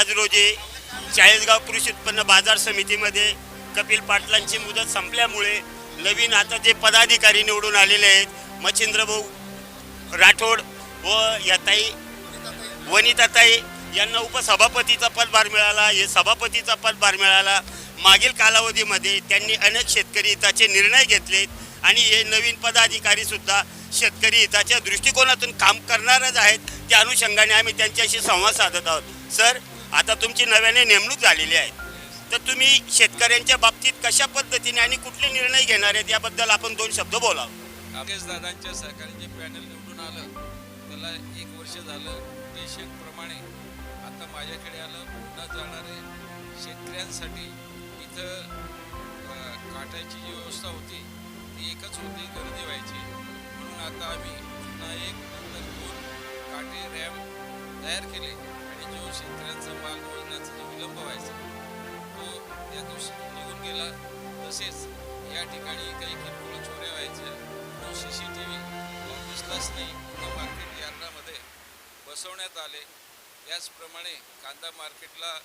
आज रोजी चाळीसगाव कृषी उत्पन्न बाजार समितीमध्ये कपिल पाटलांची मुदत संपल्यामुळे नवीन आता जे पदाधिकारी निवडून आलेले आहेत मच्छिंद्र भाऊ राठोड व याताई वनिताताई यांना उपसभापतीचा पदभार मिळाला. हे सभापतीचा पदभार मिळाला. मागील कालावधीमध्ये त्यांनी अनेक शेतकरी हिताचे निर्णय घेतलेत आणि हे नवीन पदाधिकारीसुद्धा शेतकरी हिताच्या दृष्टिकोनातून काम करणारच आहेत. त्या अनुषंगाने आम्ही त्यांच्याशी संवाद साधत आहोत. सर आता तुमची नव्याने नेमणूक झालेली आहे. तर तुम्ही शेतकऱ्यांच्या बाबतीत कशा पद्धतीने आणि कुठले निर्णय घेणार आहेत याबद्दल आपण दोन शब्द बोलावं. राकेश दादांच्या सहकार्याचे पॅनल निवडून आलं. त्याला एक वर्ष झालं पेशंटप्रमाणे आता माझ्याकडे आलं पुन्हा जाणारे शेतकऱ्यांसाठी इथं अं, जी व्यवस्था होती ती एकच होती गर्दी व्हायची. म्हणून आता आम्ही पुन्हा एक नंतर दोन काटे रॅम तयार केले. आणि जो शेतकऱ्यांचा माल मोजण्याचा जो विलंब व्हायचा तो त्या दिवशी निघून गेला तसेच या ठिकाणी काही किरकोळ चोऱ्या व्हायच्या म्हणून सी सी टी व्ही दिसलाच नाही मार्केट यार्डामध्ये बसवण्यात आले त्याचप्रमाणे कांदा मार्केटला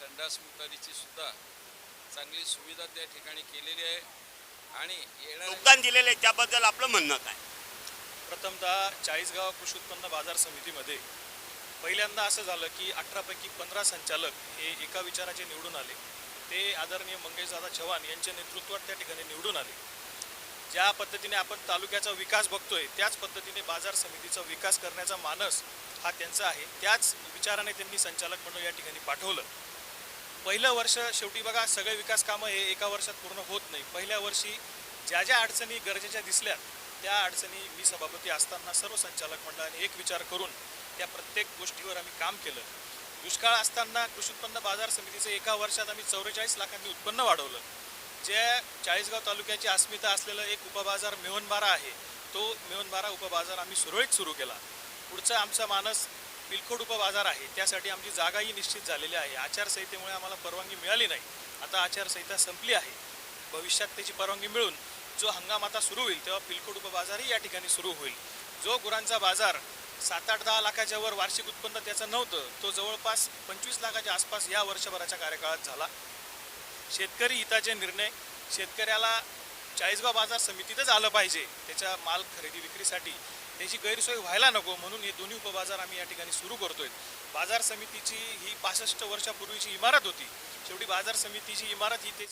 संडास मुतारीची सुद्धा चांगली सुविधा त्या ठिकाणी केलेली आहे आणि योगदान दिलेलं आहे त्याबद्दल आपलं म्हणणं काय? प्रथमतः चाळीसगाव कृषी उत्पन्न बाजार समितीमध्ये पहिल्यांदा असं झालं की अठरापैकी पंधरा संचालक हे एका विचाराचे निवडून आले. ते आदरणीय मंगेशदादा चव्हाण यांच्या नेतृत्वात त्या ठिकाणी निवडून आले. ज्या पद्धतीने आपण तालुक्याचा विकास बघतोय त्याच पद्धतीने बाजार समितीचा विकास करण्याचा मानस हा त्यांचा आहे. त्याच विचाराने त्यांनी संचालक म्हणून या ठिकाणी पाठवलं. पहिलं वर्ष शेवटी बघा सगळे विकास कामं हे एका वर्षात पूर्ण होत नाही. पहिल्या वर्षी ज्या ज्या अडचणी गरजेच्या दिसल्या त्या अडचणी मी सभापती असताना सर्व संचालक मंडळाने एक विचार करून त्या प्रत्येक गोष्टीवर आम्ही काम केलं. दुष्काळ असताना कृषी उत्पन्न बाजार समितीचं एका वर्षात आम्ही चौवेचाळीस लाखांनी उत्पन्न वाढवलं. जे चाळीसगाव तालुक्याची अस्मिता असलेलं एक उपबाजार मेहनबारा आहे तो मेहनबारा उपबाजार आम्ही सुरळीत सुरू केला. पुढचा आमचा मानस पिलखोड उपबाजार आहे त्यासाठी आमची जागाही निश्चित झालेली आहे. आचारसंहितेमुळे आम्हाला परवानगी मिळाली नाही. आता आचारसंहिता संपली आहे. भविष्यात त्याची परवानगी मिळून जो हंगाम आता सुरू होईल तेव्हा पिलखोड उपबाजारही या ठिकाणी सुरू होईल. जो गुरांचा बाजार सात आठ दहा लाखाच्या वर वार्षिक उत्पन्न त्याचं नव्हतं. तो जवळपास पंचवीस लाखाच्या आसपास या वर्षभराच्या कार्यकाळात झाला. शेतकरी हिताचे निर्णय शेतकऱ्याला चाळीसगाव बाजार समितीतच आलं पाहिजे. त्याच्या माल खरेदी विक्रीसाठी त्याची गैरसोय व्हायला नको म्हणून हे दोन्ही उपबाजार आम्ही या ठिकाणी सुरू करतोय. बाजार समितीची ही पासष्ट वर्षापूर्वीची इमारत होती. शेवटी बाजार समितीची इमारत ही ते